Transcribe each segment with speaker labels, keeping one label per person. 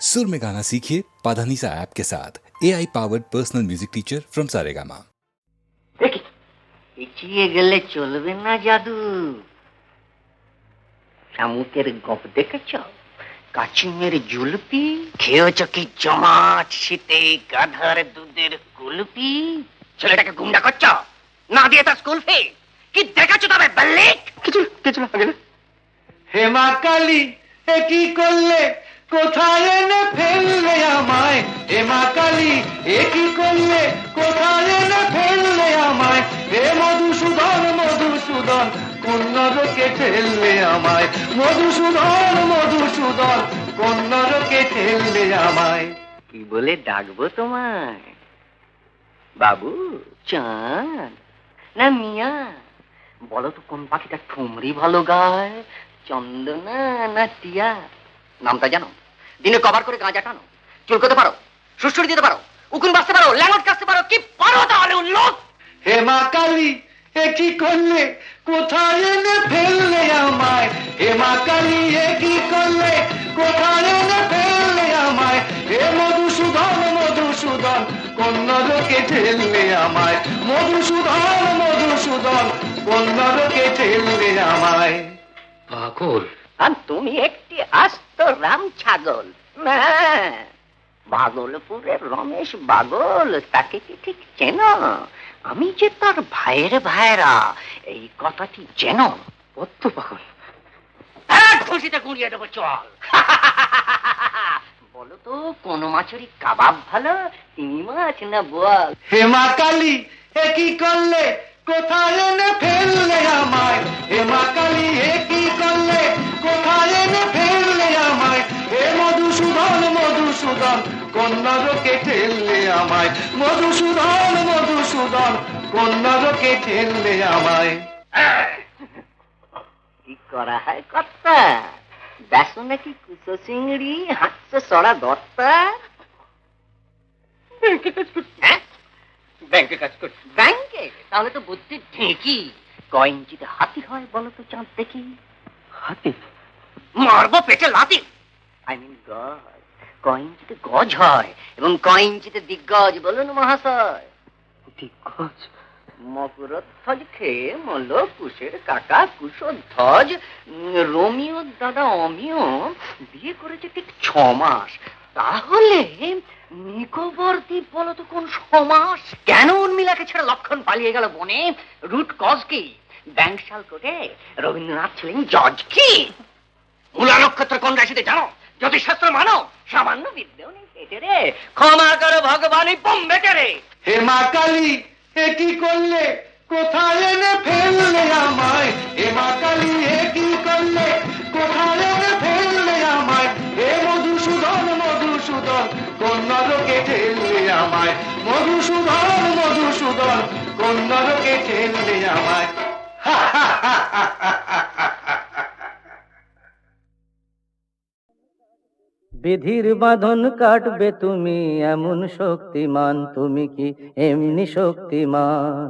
Speaker 1: सुर में गाना सीखिए पाधानीसा ऐप के साथ A I powered personal music teacher from Saregama
Speaker 2: দেখি পিছিয়ে গেলে চলবে না জাদু শামুকের গপ দেখেছ কাচিমের জুলপি খেয়েছ কি জমাট শীতে গাধার দুধের কুলপি ছেলেটাকে গুন্ডা করছ না দিয়ে তার স্কুল ফি কি দেখাচ্ছ তবে বাল্লিক
Speaker 3: কিছু কিছু লাগে না হেমা কালী এ কি করলে কোথায় এনে ফেললে আমায়? হেমা কালী, এ কি করলে কোথায় এনে ফেললে আমায়? হে মধুসূদন মধুসূদন কোন নরকে ঠেললে আমায়? মধুসূদন মধুসূদন কোন নরকে ঠেললে আমায়?
Speaker 2: কি বলে ডাকবো তোমায়? বাবু, চান? না মিয়া? বলো তো কোন পাখিটা ঠুমরি ভালো গায়? চন্দনা না টিয়া? নামটা জানো? দিনে কভার করে গাঁজা টানো। চুলকোতে পারো সুশ্রুড়ি দিতে পারো উকুন বাঁচতে পারো ল্যাঙ্গট কাটতে পারো কি পারো তাহলে উল্লোক
Speaker 3: হেমা কালী এ কি করলে? কোথায় এনে ফেললে আমায়? হেমা কালী এ কি করলে? কোথায় এনে ফেললে আমায়? হে মধুসূদন মধুসূদন কোন নরকে ঠেললে আমায়। মধুসূদন মধুসূদন কোন নরকে ঠেললে আমায়।
Speaker 2: পাগল। আর তুমি একটি আস্ত রাম ছাগল। না ভাগলপুরের রমেশ বাগল তাকে কি ঠিক চেন? আমি যে তার ভাইয়ের ভাইরা এই কথাটি চেন? কত পাগল। এক খুশিতে গুঁড়িয়ে দেবো চল। বলো তো কোন মাছেরই কাবাব ভালো চিনি মাছ না বল
Speaker 3: হেমা কালী এ কি করলে? কোথায় এনে ফেললে আমায়? হেমা কালী এ কি করলে? কোথায় এনে ফেললে আমায়? হে মধুসূদন মধুসূদন কন্যারকে ঠেললে আমায়। মধুসূদন মধুসূদন কন্যারকে ঠেললে আমায়।
Speaker 2: কি করা হয় কর্তা? দেখো নাকি কুচো চিংড়ি হাঁটছে সরা দত্তা হ্যাঁ? ব্যাংকে কাজ করছি ব্যাংকে? তাহলে তো বুদ্ধি ঢেঁকি। কয় ইঞ্চিতে হাতি হয় বলো তো চাঁদ দেখি।
Speaker 3: হাতি?
Speaker 2: মারবো পেটে লাতি আই মিন গজ। কয় ইঞ্চিতে গজ হয় এবং কয় ইঞ্চিতে দিগ্গজ বলুন মহাশয়।
Speaker 3: দিগ্গজ?
Speaker 2: মকরধ্বজ খেয়ে মল কুশের কাকা কুশধ্বজ রোমিও দাদা অমিও বিয়ে করেছে ঠিক ছ মাস। তাহলে নিকোবর দ্বীপ বলো তো কোন সমাস? কেন উর্মিলাকে ছেড়ে লক্ষণ পালিয়ে গেল বনে? রুট কজ কি? ব্যাংশাল কোটে রবীন্দ্রনাথ ছিলেন জজ কি? মূলা নক্ষত্র কোন রাশিতে জানো? জ্যোতিষশাস্ত্র মানো? সামান্য বিদ্যেও নেই পেটে রে। ক্ষমা করো ভগবানই বোম্বে রে
Speaker 3: হেমা কালী এ কি করলে? কোথায় এনে ফেললে আমায়? হেমা ঠেললে আমায়
Speaker 4: বিধির বাঁধন কাটবে তুমি এমন শক্তিমান তুমি কি এমনি শক্তিমান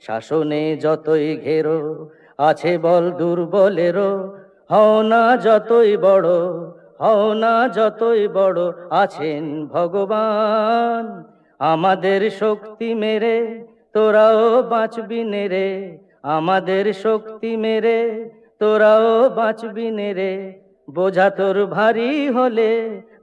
Speaker 4: শাসনে যতই ঘেরো, আছে বল দুর্বলেরও। হও না যতই বড়, হও না যতই বড়, আছেন ভগবান। আমাদের শক্তি মেরে, তোরাও বাঁচবি নে রে। আমাদের শক্তি মেরে, তোরাও বাঁচবি নে রে। বোঝা তোর ভারী হলে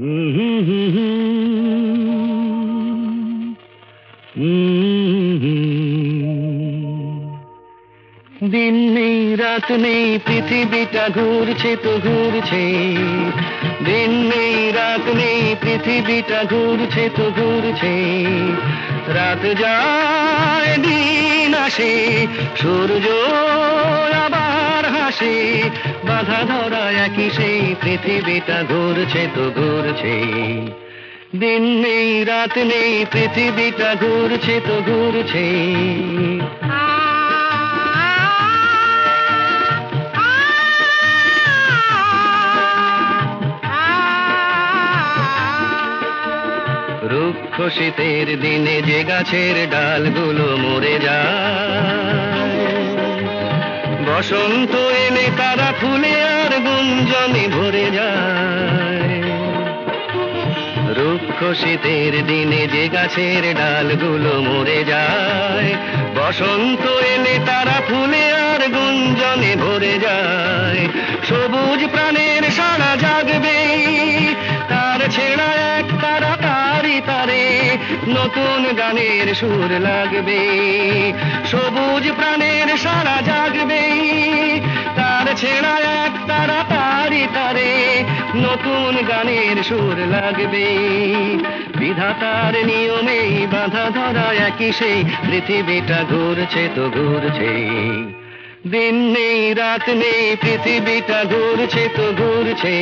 Speaker 5: দিন নেই, রাত নেই, পৃথিবীটা ঘুরছে তো ঘুরছে। দিন নেই, রাত নেই, পৃথিবীটা ঘুরছে তো ঘুরছে। রাত যায়, দিন আসে, সূর্য আবার হাসে বাধা ধরা একই সেই পৃথিবীটা ঘুরছে তো ঘুরছে। দিন নেই, রাত নেই, পৃথিবীটা ঘুরছে তো ঘুরছে। রুক্ষ শীতের দিনে যে গাছের ডালগুলো মরে যায়। বসন্ত এলে তারা ফুলে আর গুঞ্জনে ভরে যায়। রুক্ষ শীতের দিনে যে গাছের ডালগুলো মরে যায়, বসন্ত এলে তারা ফুলে আর গুঞ্জনে ভরে যায়। সবুজ প্রাণের সারা জাগবে, তার ছেড়া তারি নতুন গানের সুর লাগবে। সবুজ প্রাণের সারা জাগবে, তার ছেড়া এক তারা তারি তারে নতুন গানের সুর লাগবে। বিধাতার নিয়মেই বাধা ধরা একই সেই, পৃথিবীটা ঘুরছে তো ঘুরছে দিন নেই, রাত নেই, পৃথিবীটা ঘুরছে তো ঘুরছে।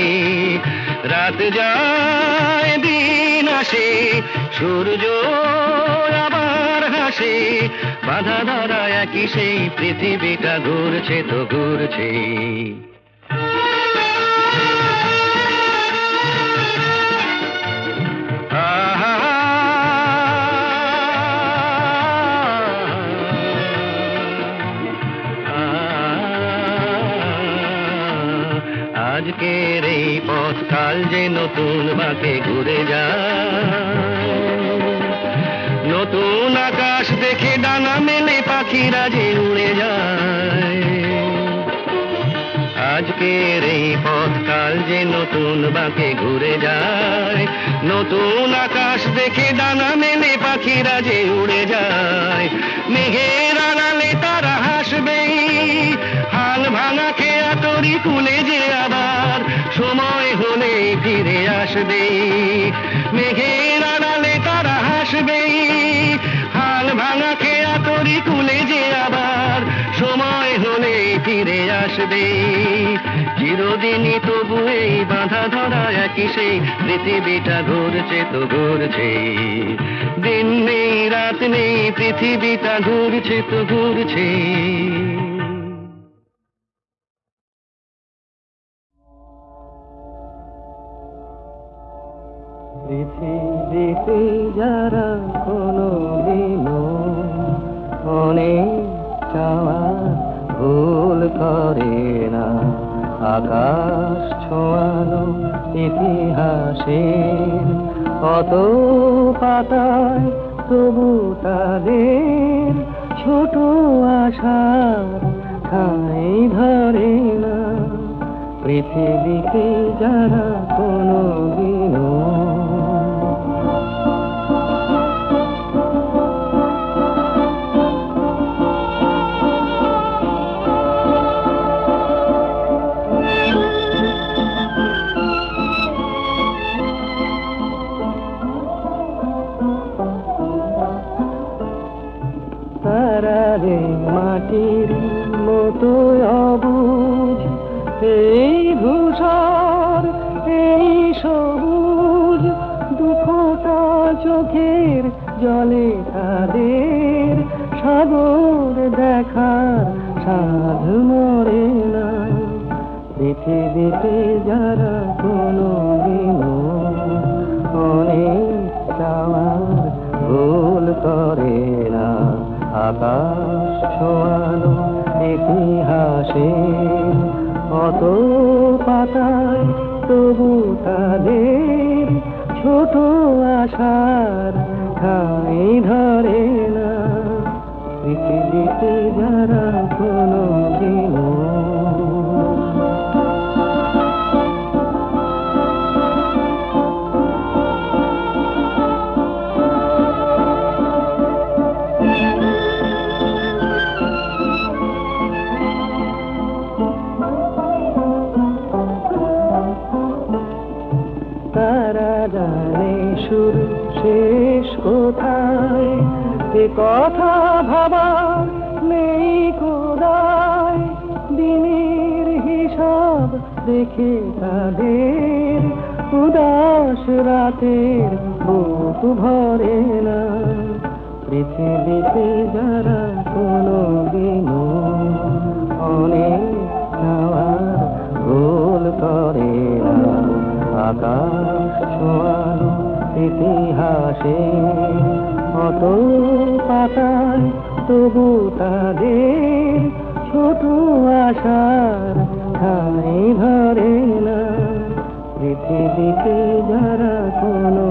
Speaker 5: রাত যায়, দিন আসে, সূর্য আবার হাসে। বাধা ধরা একই সেই পৃথিবীটা ঘুরছে তো ঘুরছে। কাল যে নতুন বাঁকে ঘুরে যায়। নতুন আকাশ দেখে ডানা মেলে পাখিরা যে উড়ে যায়। আজকের এই পথ কাল যে নতুন বাঁকে ঘুরে যায়। নতুন আকাশ দেখে ডানা মেলে পাখিরা যে উড়ে যায়। মেঘের আড়ালে তারা হাসবে। ভাঙা খেয়া তরি কুলে যে আবার। সময় হলে ফিরে আসবে। মেঘের আড়ালে তারা হাসবে। হাল ভাঙা খেয়া তরি কুলে যে আবার। সময় হলে ফিরে আসবে। চিরদিনই তবু এই বাধা ধরা একই সেই পৃথিবীটা ঘুরছে তো ঘুরছে। দিন নেই, রাত নেই, পৃথিবীটা ঘুরছে তো ঘুরছে।
Speaker 6: পৃথিবীতে যারা কোনো দিনও অনেক চাওয়ার ভুল করে না, আকাশ ছোঁয়ানো ইতিহাসের কত পাতায় তবু তাদের ছোট আশার ঠাঁই ধরে না। পৃথিবীতে যারা কোনো তারারে মাটির মতো অবুঝ এই ধূসর, এই সবুজ দুঃখটা চোখের জলে তাদের সাগর দেখার সাধ মরে না। পৃথিবীতে যারা আকাশ ছোঁয়ানো ইতিহাসে অত পাতায় তবু তাদের ছোট আশার ঠাই ধরে না। পৃথিবীতে যারা কোনো দিনও কথা ভাবা নেই কোদায় দিনের হিসাব দেখে তাদের উদাস রাতের বুক ভরে না। পৃথিবীতে যারা কোনো দিনও অনেক খাওয়ার ভুল করে না। আকাশ ইতিহাসে অত পাতায় তবু তাদের ছোট আশার ঠাই ধরে না। পৃথিবীতে যারা কোনো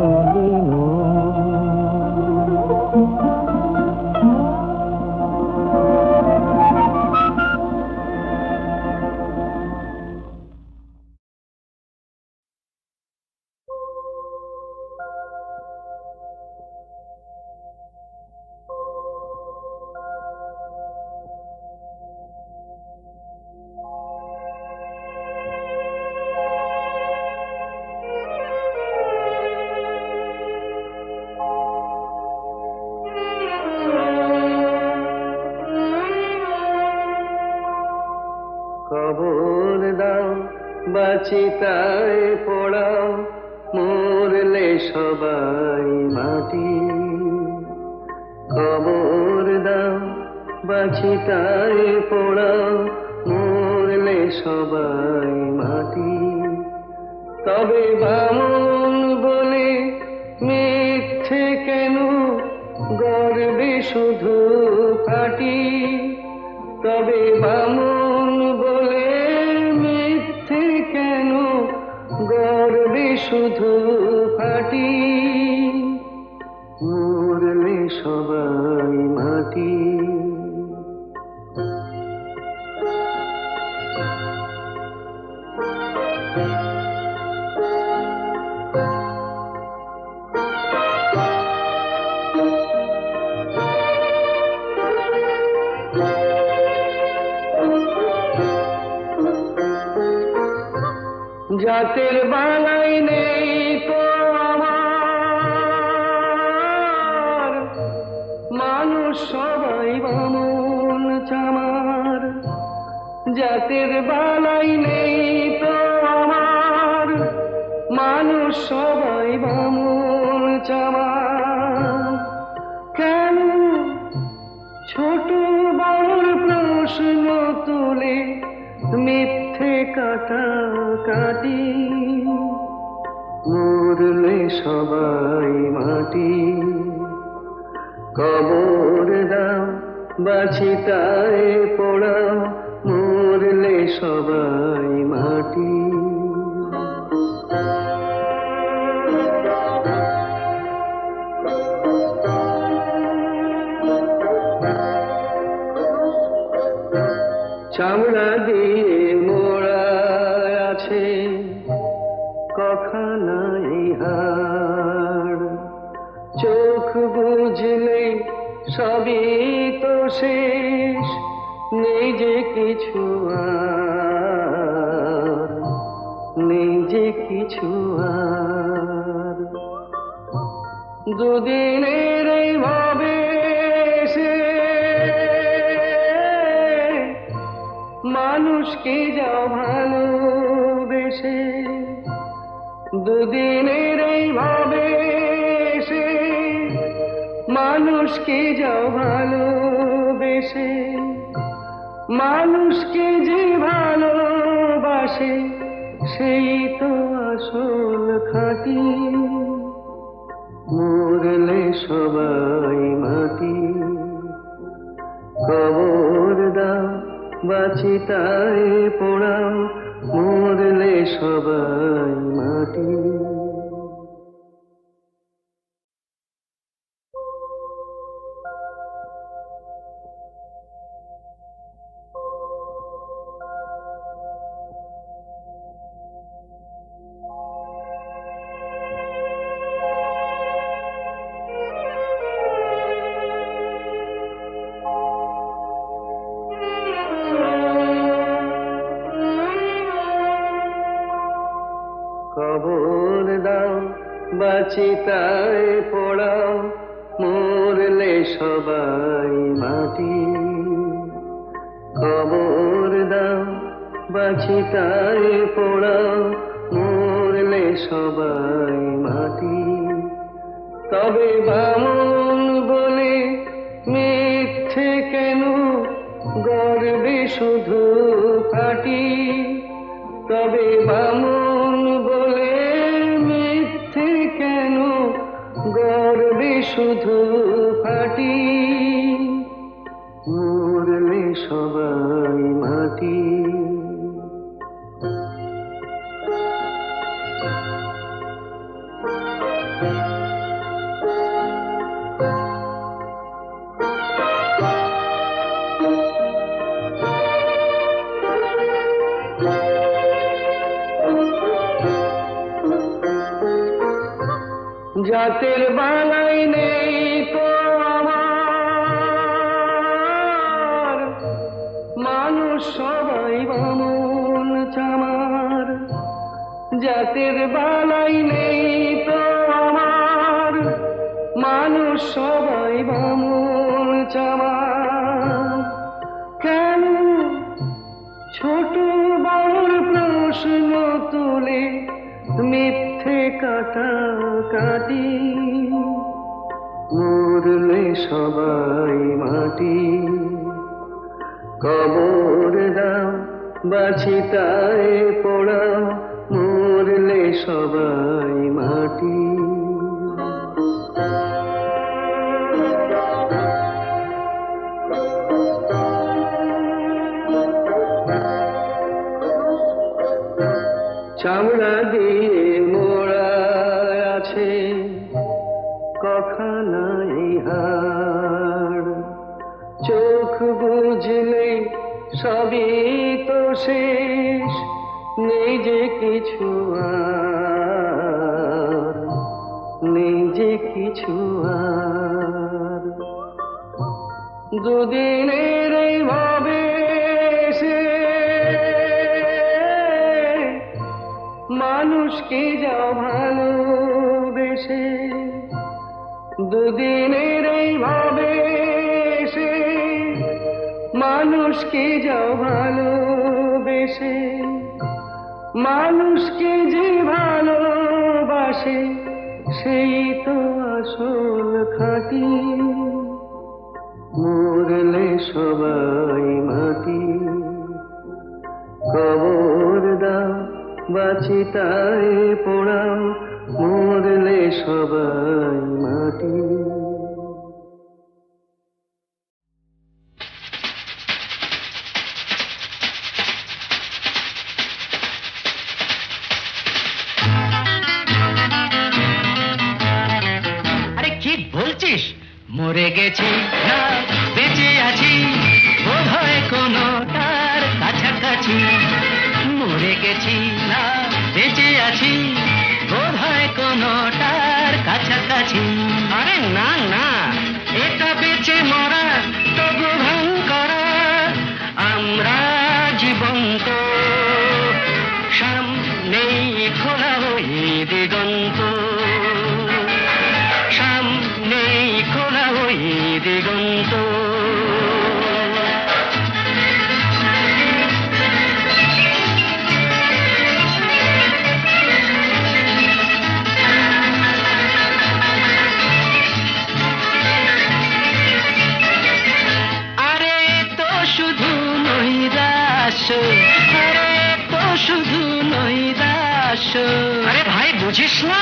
Speaker 7: বামন বলে মিথ্যে কেন? গর্বে শুধু ফাটি বালাই নেই তো আমার। মানুষ সবাই বামন চামার কেন ছোট বড় প্রশ্ন তুলে মিথ্যে কাটা কাটি? মরলে সবাই মাটি। কবর দাও বাছিতায় পড়াও। মরলে সবাই মাটি। চামড়া দিয়ে মোড়া আছে কখানা এই হাড়। চোখ বুঝলে সবই তো শেষ। যে কিছু যে কিছু দুদিনের এই ভাবে মানুষকে যাও ভালোবেসে? দুদিনের এই ভাবে মানুষকে যাও ভালোবেসে? মানুষকে যে ভালোবাসে, সেই তো আসল খাটি। মরলে সবাই মাটি কবর দাও বাঁচিতায় তাই পোড়াও মরলে সবাই সবাই মাটি। কবর দাও, বাঁচি তাই পোড়াও মরলে সবাই মাটি। তবে বামন বলে, মিথ্যে কেন? গর্বে শুধু কাটি তবে বামন বলে, মিথ্যে কেন? গর্বে শুধু জাতের বালাই নেই তো আমার। মানুষ সবাই বামন চামার। জাতের বালাই নেই তো আমার। মানুষ কাটি মরলে সবাই মাটি। কবর দাও বাছি তাই পোড়াও মরলে সবাই মাটি। শেষ, নেই যে কিছু নেই যে কিছু আর। দুদিনের সে মানুষকে যাও ভালোবেসে, দুদিনের ভাবে সে মানুষকে যাও ভালোবেসে মানুষকে যে ভালোবাসে, সেই তো আসল খাঁটি। মরলে সবাই মাটি কবর দাও, বাঁচি তাই পোড়াও, মরলে সবাই মাটি।
Speaker 8: মরে গেছি, না, বেঁচে আছি। বোধ হয় কোনো তার কাছাকাছি। মরে গেছি, না, বেঁচে আছি। বোধ হয় কোনো তার কাছাকাছি। আরে না না, এটা বেঁচে মরা তবু ভাঙ করা আমরা জীবন্ত, সামনেই খোলা ওই দিগন্ত দিগন্ত আরে তো শুধু নৈরাশ আরে তো শুধু নৈরাশ আরে ভাই বুঝিস না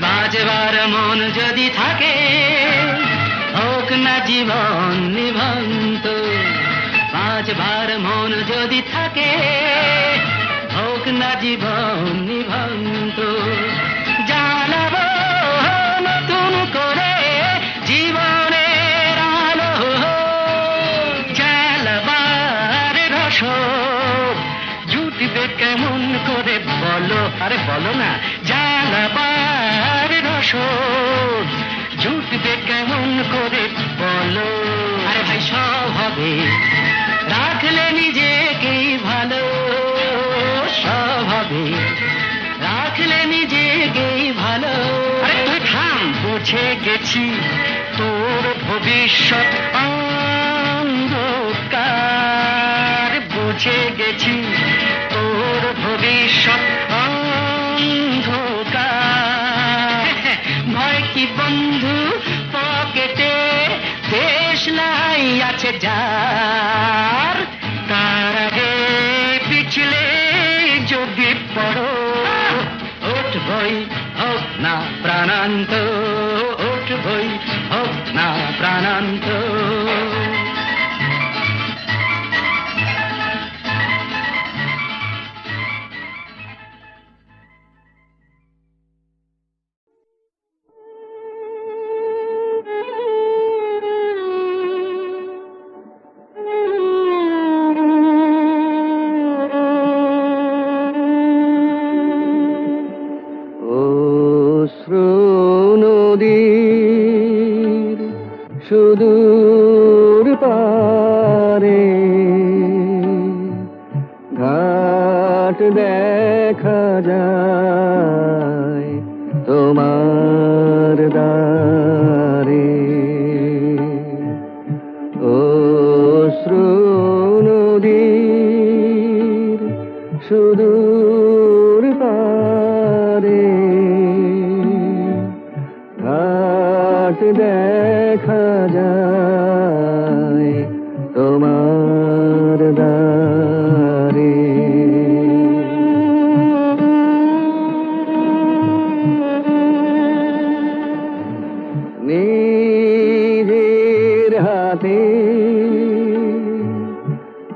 Speaker 8: বাজবার মন যদি থাকে, হোক না জীবন নিবন্ত। বাজবার মন যদি থাকে, হোক না জীবন নিবন্ত। বুঝে গেছি, তোর ভবিষ্যৎ অন্ধকার। বুঝে গেছি, তোর ভবিষ্যৎ অন্ধকার। ভয় কি বন্ধু, পকেটে দেশ লাই আছে যার। তার আগে পিছলে যদি পড়ো ওঠ ভয় হোক না প্রাণান্ত। হই হোক না প্রাণান্ত।
Speaker 5: দেখা যায়।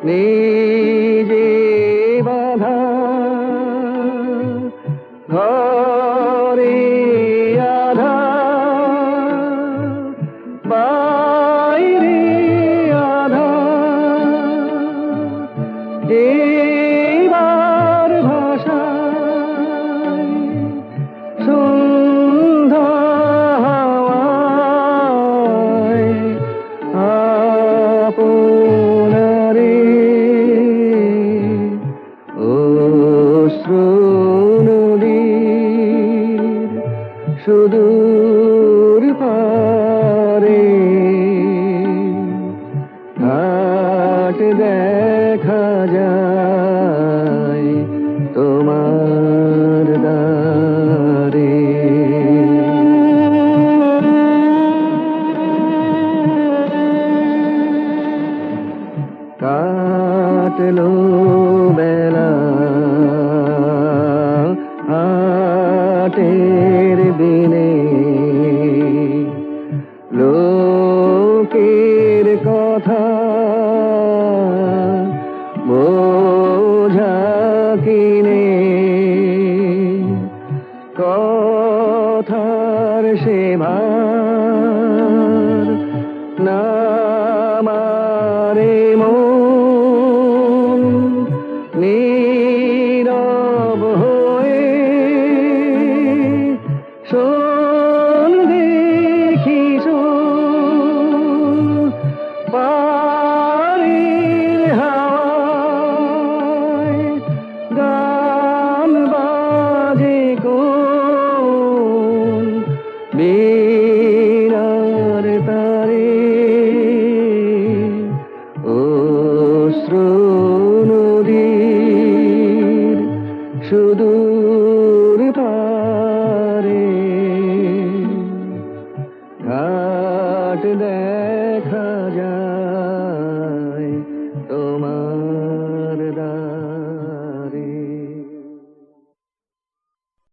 Speaker 5: நீ